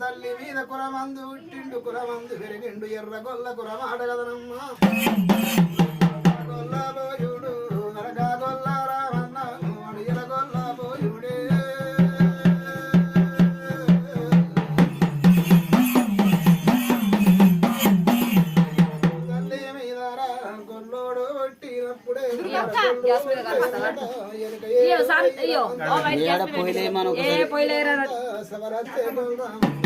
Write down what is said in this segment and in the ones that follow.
తల్లి మీద కురమందు ఉట్టిండు కురమందు పెరిగిండు ఎర్ర గొల్ల కురమాడగదనమ్మా ఏ పోయిలే మనం ఏ గొల్ల గొల్ల మీద గొల్లోడు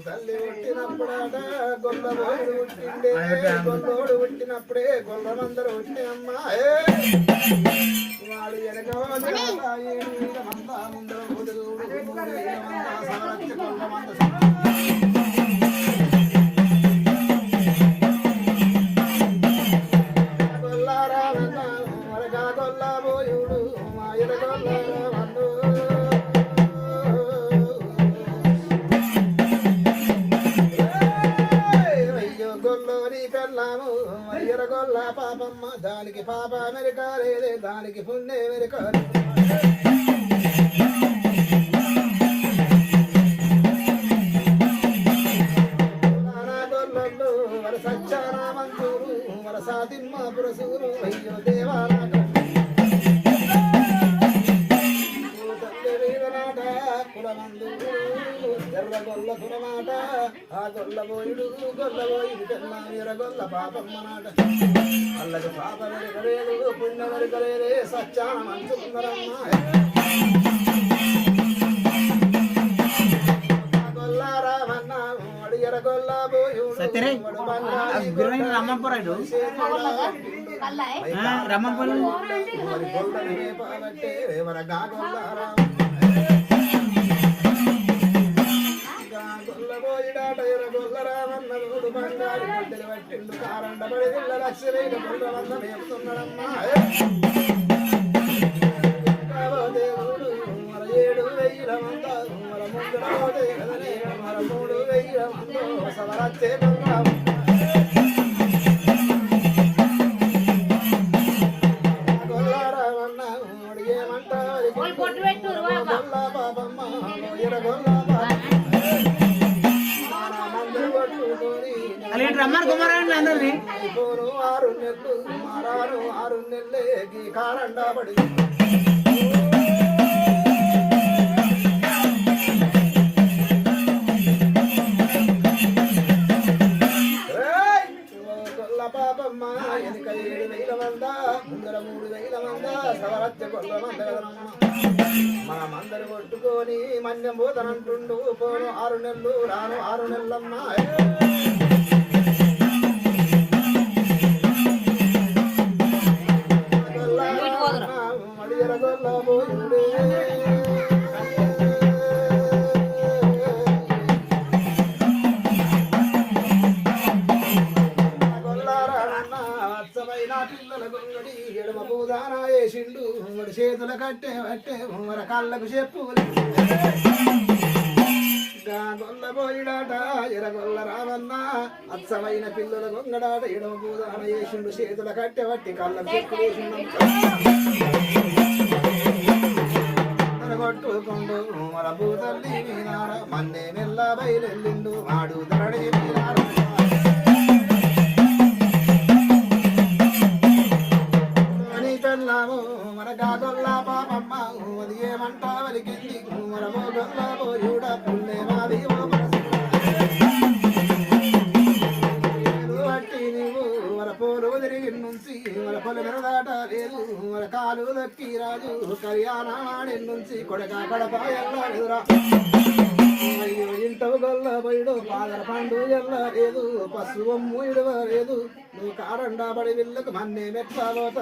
తల్లి పుట్టినప్పుడాట గొల్ల బోయుడు పుట్టిండే గొల్లోడు పుట్టినప్పుడే గొల్లమందరూ పుట్టినమ్మా ఏ! వాడు వెనక మీద మంద దానికి పుణ్య ఆ గొల్ల పోయుడు గొల్ల పోయుడు కన్నా ఎర్ర గొల్ల పాపమ్మ నాట అల్లకి పాప వెరకలేదు పుణ్య వెరకలేదే సచ్చాన రామన్న మందు పట్టుకొని అలా రమ్మని కుమారాన్ని అందరినీ నెలలు మారాను ఆరు నెలలే గీ కారండా గొల్ల ఏడు మంద ముందర మూడు మంద మన కొట్టుకొని మన్యం పోతనంటుండు పోను ఆరు నెలలు రాను ఆరు నెలలమ్మ. వేసిండు మరి చేతుల కట్టే పట్టే మరి కళ్ళకు చెప్పు గొల్ల పోయిడాట ఎరగొల్ల రావన్న అచ్చమైన పిల్లల గొంగడాట ఎడమ పూదాన వేసిండు చేతుల కట్టే పట్టి కళ్ళకు చెప్పు కొట్టుకుండు మన భూతల్లి మీనార మన్నే మెల్ల బయలెల్లిండు మాడు ధరణి మీనార పెళ్ళాము మన కాగొల్ల పాపమ్మ అది ఏమంటా వలికింది మన మోగొల్ల పోయుడ పుల్లే మాది దక్కి రాజు కళ్యాణాడి నుంచి కొడక కడప ఎల్లాడురా ఇంటవు గొల్ల బయడు పాదర పండు ఎల్ల లేదు పశువు మూయుడు లేదు. నువ్వు కారండా పడి విల్లకు మన్నే మెత్తలోత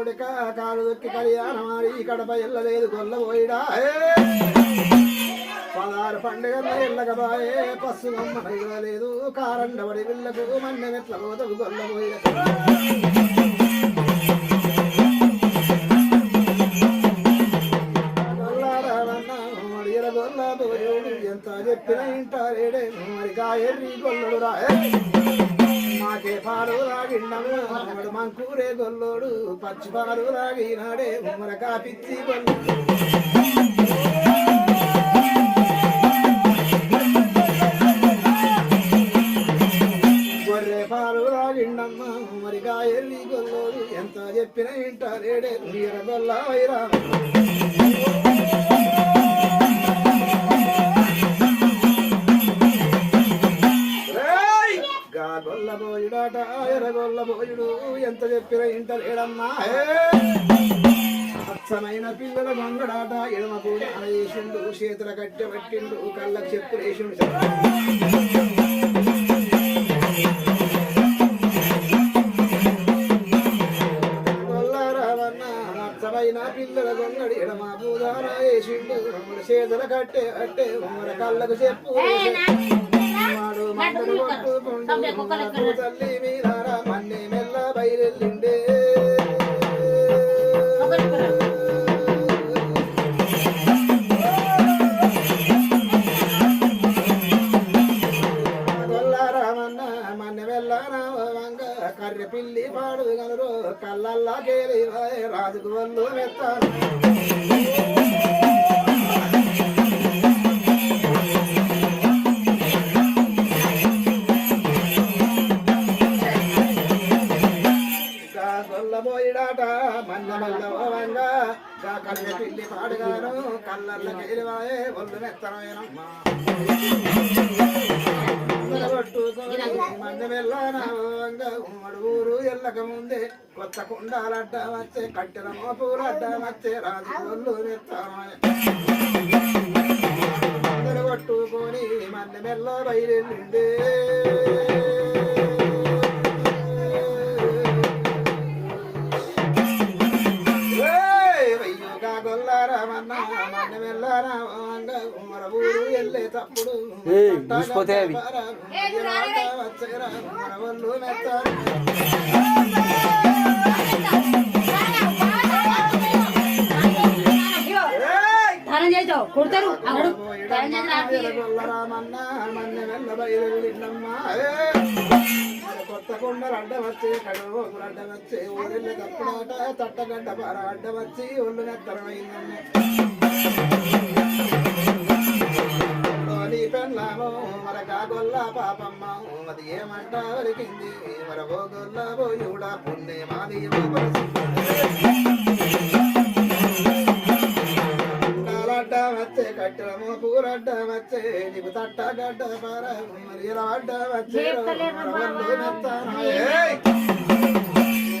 దాడలేదు కాలు దొక్కి కళ్యాణమాడి కడప ఎల్లలేదు గొల్ల పోయిడా పదహారు పండుగల ఎల్లగబాయే పస్సు గమ్మ లేదు. కారండబడి పిల్లకు మన్నె మెట్ల పోతవు గొల్ల ఎంత చెప్పిన ఇంటారేడే. మరి కాయర్రి గొల్లుడు రా. మాకే పాలు మంకూరే గొల్లోడు పచ్చి పాలు రాగినాడే ఉమ్మర కాపిచ్చి గొర్రె పాలు రాగిండమ్మ మరి గొల్లోడు ఎంత చెప్పిన ఇంటారేడే నీర గొల్ల వైరా చెప్పిన ఇంట లేడమ్మా అచ్చమైన పిల్లల మంగడాట ఎడమ కూడా వేసిండు చేతుల కట్టె పట్టిండు కళ్ళకు చెప్పులు వేసిండు. పిల్లల గొంగడి ఎడమ పూదార వేసిండు చేతుల కట్టె అట్టే మన కళ్ళకు చెప్పు మందరు కొట్టుకుంటూ తల్లి మీదారా రాజుకు వల్లు కళ్ళ పిల్లి పాడుగాను కళ్ళల్ల కేలివాయే ఒళ్ళు మెత్తనమేనమ్మా మంది ఎల్లక ముందే కొత్త కుండాలడ్డ వచ్చే కట్టెల మోపులడ్డ వచ్చే రాజు ఒళ్ళు మెత్తనమని అందరు కొట్టుకొని మంది మెల్ల బయలు చూసిపోతే అవి. ధనం చేసావు కొడతారు అన్నాడు ధనం చేసి కొత్త కొండలు అడ్డం వచ్చి కడుపు అడ్డం వచ్చి ఊరిల్లు తప్పుడాట తట్టగడ్డ పార అడ్డం వచ్చి ఒళ్ళు నెత్తరమైందమ్మ. ఏమంట వరికింది మరో గొల్ల పోయుడా? పుణ్య మాది అడ్డ వచ్చే కట్టెలము పూరడ్డ వచ్చే నీకు తట్ట గడ్డ పార మరి అడ్డ వచ్చే!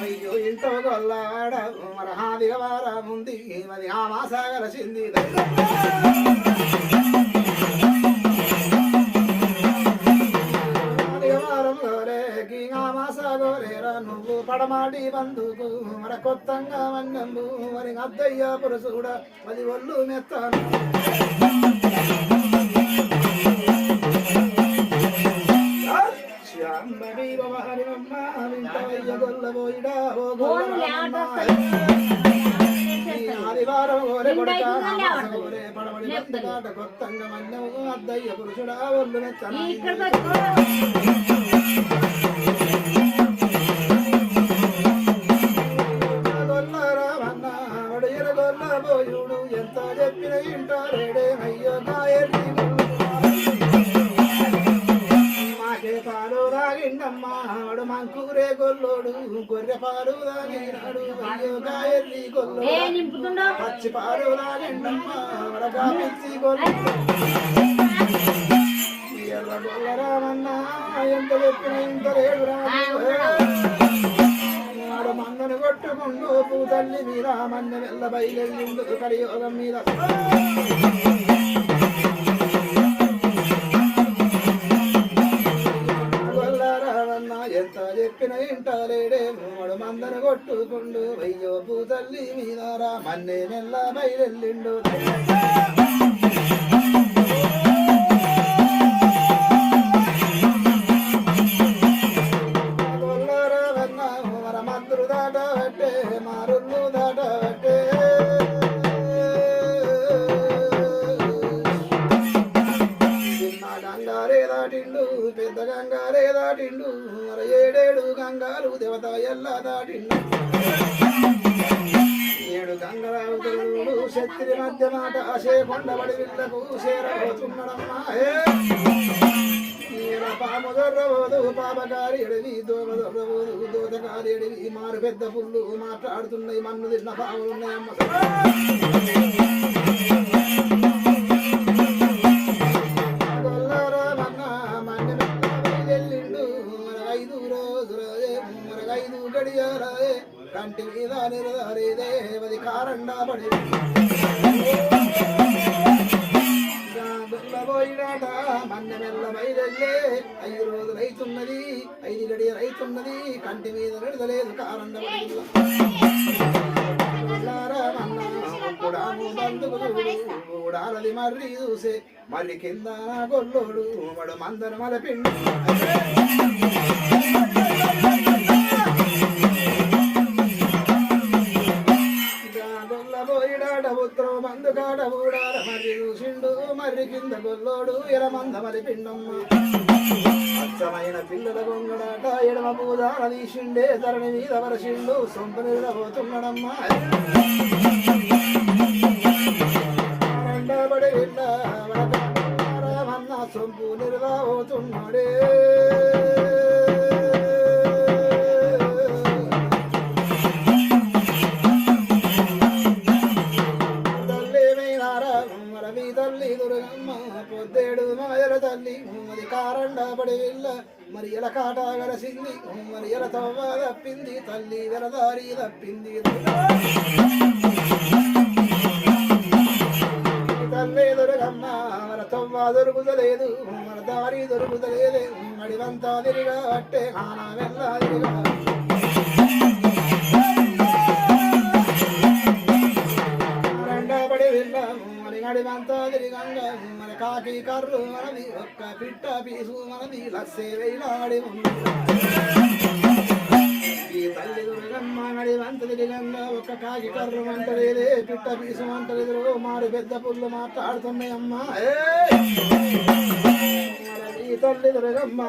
అయ్యో ఇంట్లో గొల్లవాడ మన హాదిగ వారముంది మరి ఆ నువ్వు పడమాడి బంధుకు మన కొత్తంగా వన్నంబు మరి అద్దయ్య పురుషుడ మరి ఒళ్ళు మెత్తాను. కొత్తంగా మన్నెము అద్దయ్య పురుషుడా ఒళ్ళు మెత్తన గొల్లబోయుడు ఎంత చెప్పిన ఇంటారేడే అయ్యో కాయర్రి మాకే పాలు రాగిండమ్మా వాడు మంకూరే గొల్లోడు గొర్రె పాలు రాగినాడు అయ్యో ఏ గొల్లోడు పచ్చి పాలు రాగిండమ్మా వడగా పిచ్చి గొల్లోడు ఎర్ర గొల్లరామన్నా ఎంత చెప్పిన ఇంత లేడు నాడు మంగను కొట్టుకుండు పూతల్లి మీద మన్న వెళ్ళ బయలు కలియోగం మీద. ఎంత చెప్పిన ఇంటలేడే మూడు మందను కొట్టుకుండు అయ్యో పూతల్లి మీద రా మన్నే నెల్ల బయలుండు దాటి ఏడు గంగరావుతుడు శక్తి మధ్య మాట అసే కొండబడి విల్లకు చేరబోతున్నాడమ్మా ఏ ఈయన పాము దొర్రబోదు పాపకారి ఎడివి దోమ దొర్రబోదు దోతకారి ఎడివి మారు పెద్ద పుల్లు మాట్లాడుతున్నాయి మన్ను తిన్న పాములున్నాయమ్మ. ఐదు గడియారాయే కంటి మీద నిరదారే దేవది కారండా పడి పోయినాట మన్నె మెల్ల మైలల్లే ఐదు రోజు రైతున్నది ఐదు గడియ రైతున్నది కంటి మీద నిడదలేదు కారండ పడి ఊడాలది మర్రి చూసే మళ్ళీ కింద నా గొల్లోడు మడు మందరు మలపిండు మర్రి కింద గొల్లోడు అచ్చమైన పిల్లల గొంగడాట ఎడమ పూదాన తీసిండే ధరణి మీద వరసిండు సొంప నిలబోతున్నాడమ్మా దుర్గమ్మ పొద్దేడు మాయల తల్లి మరి కారండ వెళ్ళ మరి ఎల కాట గలసింది మరి ఎల తవ్వ తప్పింది తల్లి వెలదారి తప్పింది తల్లి దొరకమ్మ మన తవ్వ దొరుకుతలేదు మన దారి దొరుకుతలేదు అడివంతా తిరిగా అట్టే కానా వెళ్ళా తిరిగా రెండబడి తిరిగంగా కాకి కర్రు మనది ఒక్క పిట్ట పీసు మనది లస్సే వేలాడి ఉంది ఈ తల్లి దుర్గమ్మ నడివంత తిరిగంగా ఒక్క కాకి కర్రు అంటలేదే పిట్ట పీసు అంటలేదు మారు పెద్ద పుల్లు మాట్లాడుతున్నాయి అమ్మా. ఈ తల్లి దుర్గమ్మ